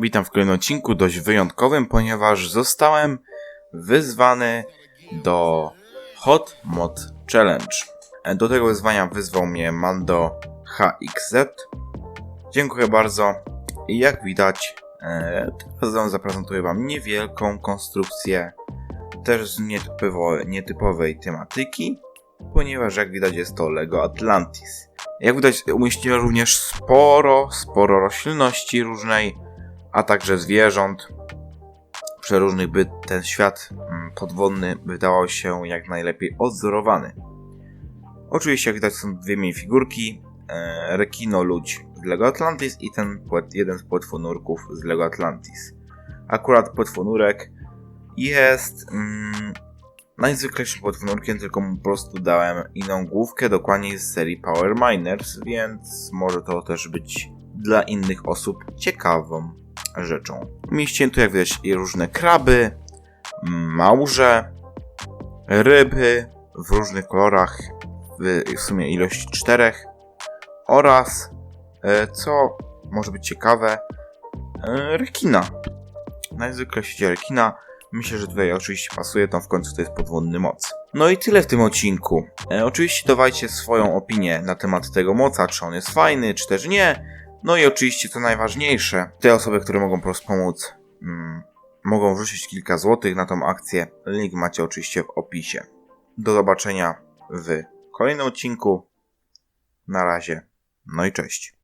Witam w kolejnym odcinku dość wyjątkowym, ponieważ zostałem wyzwany do Hot Mod Challenge. E, Do tego wyzwania wyzwał mnie Mando HXZ. Dziękuję bardzo. I jak widać, e, teraz zaprezentuję wam niewielką konstrukcję, też z nietypowo, nietypowej tematyki, ponieważ jak widać jest to Lego Atlantis. Jak widać umieściłem również sporo, sporo roślinności różnej, a także zwierząt przeróżnych, by ten świat mm, podwodny wydawał się jak najlepiej odzorowany. Oczywiście, jak widać, są dwie minifigurki, e, Rekino Ludź z Lego Atlantis i ten jeden z płetwonurków z Lego Atlantis. Akurat płetwonurek jest mm, najzwyklejszym płetwonurkiem, tylko mu po prostu dałem inną główkę, dokładnie z serii Power Miners, więc może to też być dla innych osób ciekawą rzeczą. Mieściłem tu, jak widać, różne kraby, małże, ryby w różnych kolorach, w, w sumie ilości czterech oraz, e, co może być ciekawe, e, rekina. Najzwyklej w świecie rekina. Myślę, że tutaj oczywiście pasuje, tam w końcu to jest podwodny moc. No i tyle w tym odcinku. E, oczywiście dawajcie swoją opinię na temat tego moca, czy on jest fajny, czy też nie. No i oczywiście co najważniejsze, te osoby, które mogą po prostu pomóc, mm, mogą wrzucić kilka złotych na tą akcję. Link macie oczywiście w opisie. Do zobaczenia w kolejnym odcinku. Na razie. No i cześć.